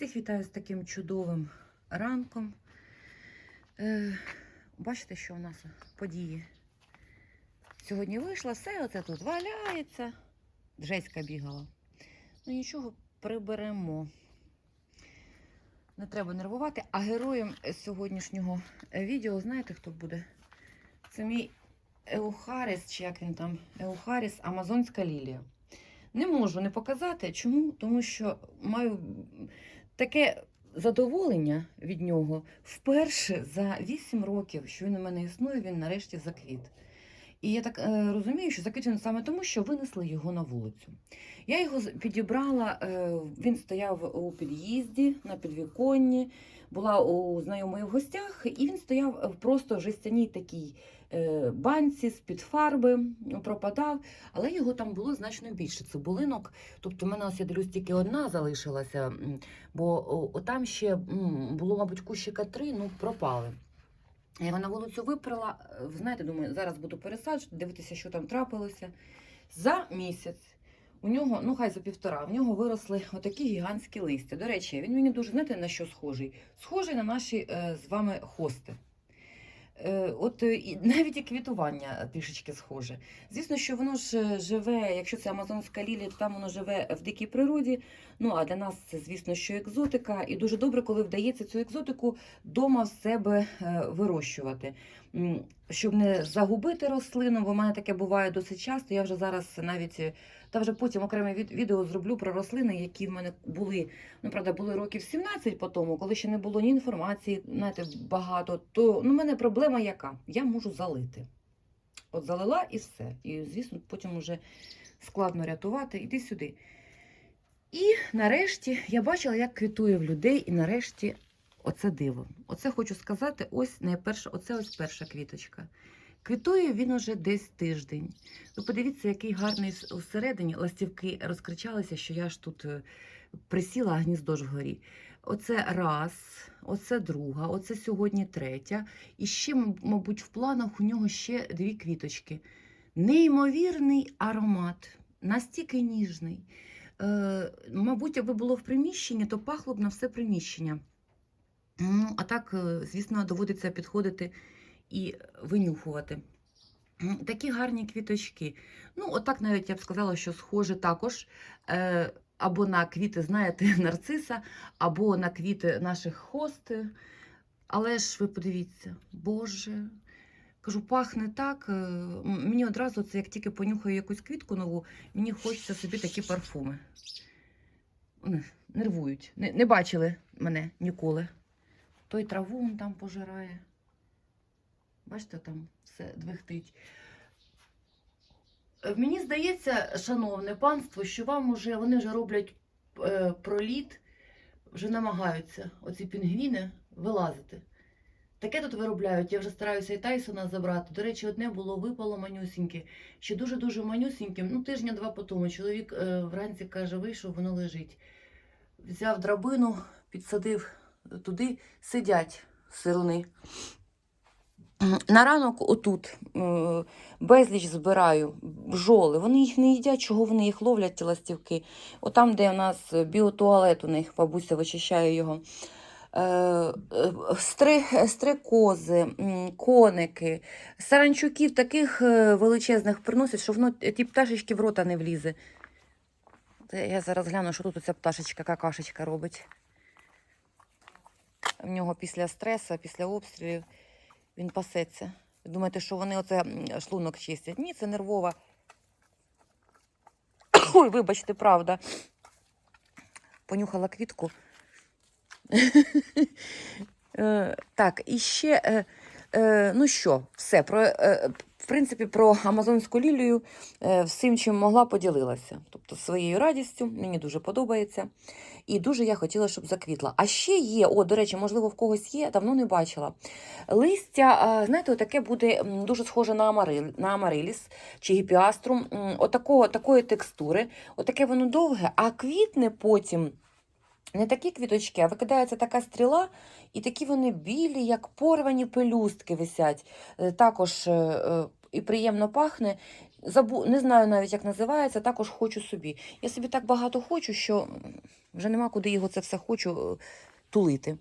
Всіх вітаю з таким чудовим ранком. Е, бачите, що у нас події? Сьогодні вийшла, все оце тут валяється. Джеська бігала. Ну нічого, приберемо. Не треба нервувати. А героєм сьогоднішнього відео, знаєте, хто буде? Це мій Еухаріс, чи як він там? Еухаріс, Амазонська лілія. Не можу не показати. Чому? Тому що маю таке задоволення від нього. Вперше за 8 років, що він у мене існує, він нарешті заквіт. І я так е, розумію, що заквіт саме тому, що винесли його на вулицю. Я його підібрала, е, він стояв у під'їзді на підвіконні, була у знайомої в гостях, і він стояв в просто жестяній такій е, банці з-під фарби, пропадав, але його там було значно більше цибулинок. Тобто, в мене ось я дивлюсь, тільки одна залишилася, бо там ще було, мабуть, кущика три, ну пропали. Я його на вулицю випрала. е, знаєте, думаю, зараз буду пересаджувати, дивитися, що там трапилося. За місяць у нього, ну хай за півтора, в нього виросли отакі гігантські листя. До речі, він мені дуже знаєте на що схожий? Схожий на наші е, з вами хости. Е, От е, і навіть і квітування трішечки схоже. Звісно, що воно ж е, живе, якщо це амазонська лілія, то там воно живе в дикій природі. Ну а для нас це, звісно, що екзотика. І дуже добре, коли вдається цю екзотику дома в себе е, вирощувати. Щоб не загубити рослину, бо в мене таке буває досить часто. Я вже зараз навіть е, та вже потім окреме від- відео зроблю про рослини, які в мене були, ну правда, були років 17 по тому, коли ще не було ні інформації, знаєте, багато. То ну, в мене проблема яка? Я можу залити. От залила і все. І, звісно, потім вже складно рятувати. Іди сюди. І нарешті я бачила, як квітує в людей, і нарешті оце диво. Оце хочу сказати, ось найперше, оце ось перша квіточка. Квітує він уже десь тиждень. Ви подивіться, який гарний всередині ластівки розкричалися, що я ж тут е, присіла, а гніздо ж вгорі. Оце раз, оце друга, оце сьогодні третя. І ще, мабуть, в планах у нього ще дві квіточки. Неймовірний аромат, настільки ніжний. Е, мабуть, якби було в приміщенні, то пахло б на все приміщення. Ну, а так, е, звісно, доводиться підходити і винюхувати. Такі гарні квіточки. Ну, отак навіть я б сказала, що схоже також е, або на квіти, знаєте, нарциса, або на квіти наших хост. Але ж ви подивіться, Боже. Кажу, пахне так. е, Мені одразу це, як тільки понюхаю якусь квітку нову, мені хочеться собі такі парфуми. Вони Нервують. Не, не бачили мене ніколи. Той траву он там пожирає. Бачите, там все двихтить. Е, Мені здається, шановне панство, що вам уже вони вже роблять е, проліт, вже намагаються оці пінгвіни вилазити. Таке тут виробляють. Я вже стараюся і Тайсона забрати. До речі, одне було випало манюсіньке. Ще дуже-дуже манюсіньким. Ну, тижня-два по тому. Чоловік е, вранці каже, вийшов, воно лежить. Взяв драбину, підсадив туди, сидять сирони. На ранок отут е, безліч збираю бджоли. Вони їх не їдять, чого вони їх ловлять, ті ластівки. Отам, де у нас біотуалет у них, бабуся вичищає його. Е, Стри, стрекози, коники, саранчуків таких е, величезних приносять, що воно ті пташечки в рота не влізе. Я зараз гляну, що тут оця пташечка, какашечка робить. В нього після стресу, після обстрілів він пасеться. Думаєте, що вони оце шлунок чистять? Ні, це нервова. Ой, вибачте, правда. Понюхала квітку. Е, Так, і ще, е, е, ну що, все, про, е, в принципі, про Амазонську лілію е, всім, чим могла, поділилася. Тобто своєю радістю, мені дуже подобається. І дуже я хотіла, щоб заквітла. А ще є, о, до речі, можливо, в когось є, давно не бачила. Листя, е, знаєте, таке буде дуже схоже на, амарил, на амариліс чи гіпіаструм, отакого, такої текстури. Отаке воно довге, а квітне потім. Не такі квіточки, а викидається така стріла, і такі вони білі, як порвані пелюстки висять. Е, Також е, е, і приємно пахне. Забу... Не знаю навіть, як називається, також хочу собі. Я собі так багато хочу, що Вже нема куди його це все хочу тулити.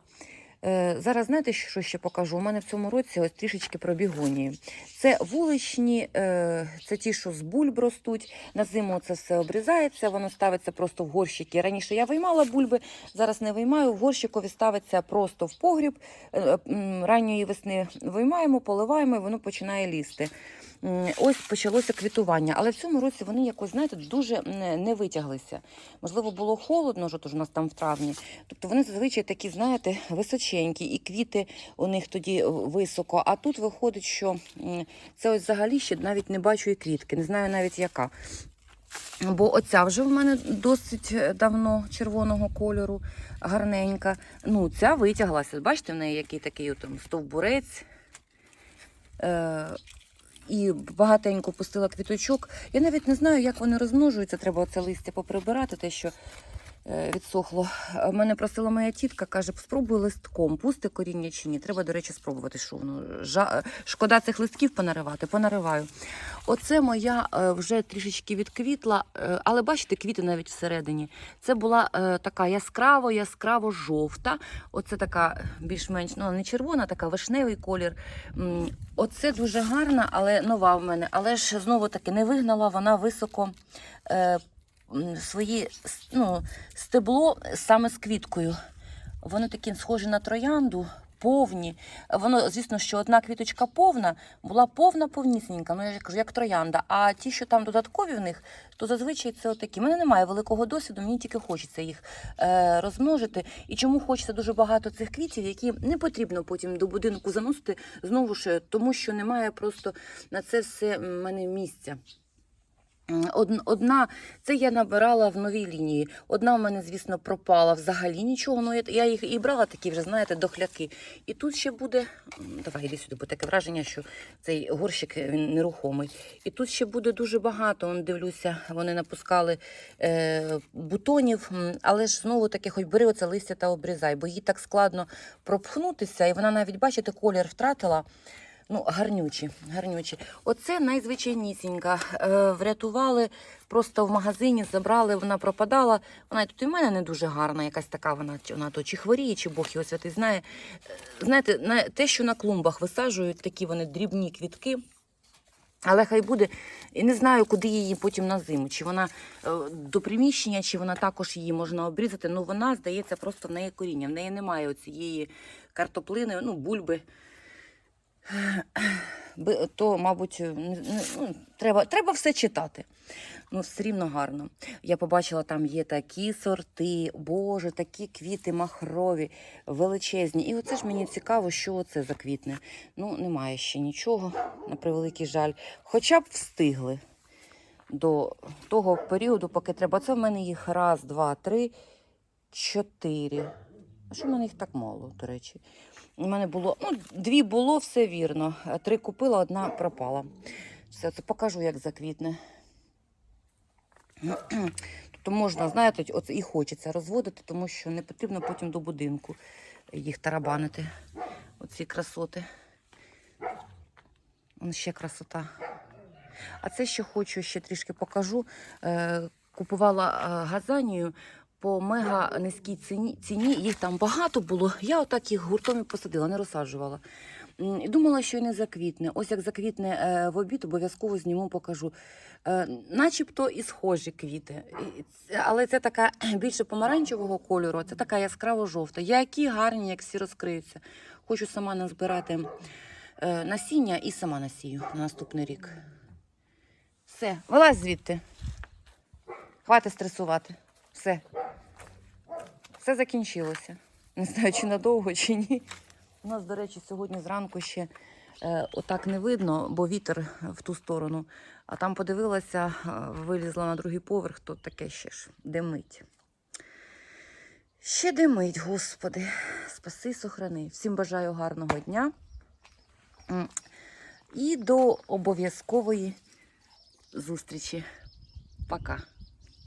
Е, зараз знаєте, що ще покажу? У мене в цьому році ось трішечки про бігонії. Це вуличні, е, це ті, що з бульб ростуть. На зиму це все обрізається, воно ставиться просто в горщики. Раніше я виймала бульби, зараз не виймаю. В горщикові ставиться просто в погріб. Е, Ранньої весни виймаємо, поливаємо, і воно починає лізти. Ось почалося квітування, але в цьому році вони якось, знаєте, дуже не, витяглися. Можливо, було холодно, що ж у нас там в травні. Тобто вони зазвичай такі, знаєте, височенькі, і квіти у них тоді високо. А тут виходить, що це ось взагалі ще навіть не бачу і квітки, не знаю навіть яка. Бо оця вже в мене досить давно червоного кольору, гарненька. Ну, ця витяглася. Бачите, в неї який такий там стовбурець. Е, і багатенько пустила квіточок. Я навіть не знаю, як вони розмножуються. Треба це листя поприбирати, те, що відсохло. Мене просила моя тітка, каже, спробуй листком, пусти коріння чи ні. Треба, до речі, спробувати, що воно. Жа... Шкода цих листків понаривати, понариваю. Оце моя е, вже трішечки відквітла, е, але бачите, квіти навіть всередині. Це була е, така яскраво, яскраво жовта. Оце така більш-менш ну, не червона, така вишневий колір. Оце дуже гарна, але нова в мене. Але ж знову таки не вигнала вона високо е, свої ну, стебло саме з квіткою. Вони такі схожі на троянду, повні. Воно, звісно, що одна квіточка повна, була повна повнісінька, ну я ж кажу, як троянда. А ті, що там додаткові в них, то зазвичай це отакі. У мене немає великого досвіду, мені тільки хочеться їх е, розмножити. І чому хочеться дуже багато цих квітів, які не потрібно потім до будинку заносити знову ж, тому що немає просто на це все в мене місця. Одна, це я набирала в новій лінії. Одна в мене, звісно, пропала взагалі нічого. Ну, я, їх і брала такі вже, знаєте, дохляки. І тут ще буде. Давай, іди сюди, бо таке враження, що цей горщик він нерухомий. І тут ще буде дуже багато. Он, дивлюся, вони напускали е, бутонів, але ж знову таки, хоч бери оце листя та обрізай, бо їй так складно пропхнутися, і вона навіть, бачите, колір втратила. Ну, гарнючі, гарнючі. Оце найзвичайнісінька. Е, врятували просто в магазині, забрали, вона пропадала. Вона тут і в мене не дуже гарна, якась така вона, вона то чи хворіє, чи Бог його святий знає. Е, Знаєте, на, те, що на клумбах висаджують, такі вони дрібні квітки. Але хай буде, і не знаю, куди її потім на зиму. Чи вона е, до приміщення, чи вона також її можна обрізати. Ну вона, здається, просто в неї коріння. В неї немає оцієї картоплини, ну, бульби. То, мабуть, не- ну, треба, треба все читати. Ну, все рівно гарно. Я побачила, там є такі сорти, боже, такі квіти махрові, величезні. І оце ж мені цікаво, що це за квітне. Ну, немає ще нічого, на превеликий жаль. Хоча б встигли до того періоду, поки треба. Це в мене їх раз, два, три, чотири. А що в мене їх так мало, до речі? У мене було, ну, дві було, все вірно. Три купила, одна пропала. Все, це покажу, як заквітне. Тобто можна, знаєте, оце і хочеться розводити, тому що не потрібно потім до будинку їх тарабанити. Оці красоти. Вон ще красота. А це ще хочу, ще трішки покажу. Е, купувала е, газанію по мега низькій ціні, ціні. Їх там багато було. Я отак їх гуртом і посадила, не розсаджувала. Думала, що й не заквітне. Ось як заквітне е, в обід, обов'язково зніму, покажу. Е, начебто і схожі квіти. Але це така більше помаранчевого кольору, це така яскраво жовта. Які гарні, як всі розкриються. Хочу сама назбирати е, насіння і сама насію на наступний рік. Все, вилазь звідти. Хватить стресувати. Все. Все закінчилося. Не знаю, чи надовго, чи ні. У нас, до речі, сьогодні зранку ще е, отак не видно, бо вітер в ту сторону. А там подивилася, е, вилізла на другий поверх, то таке ще ж димить. Ще димить, господи. Спаси, сохрани. Всім бажаю гарного дня. І до обов'язкової зустрічі. Пока.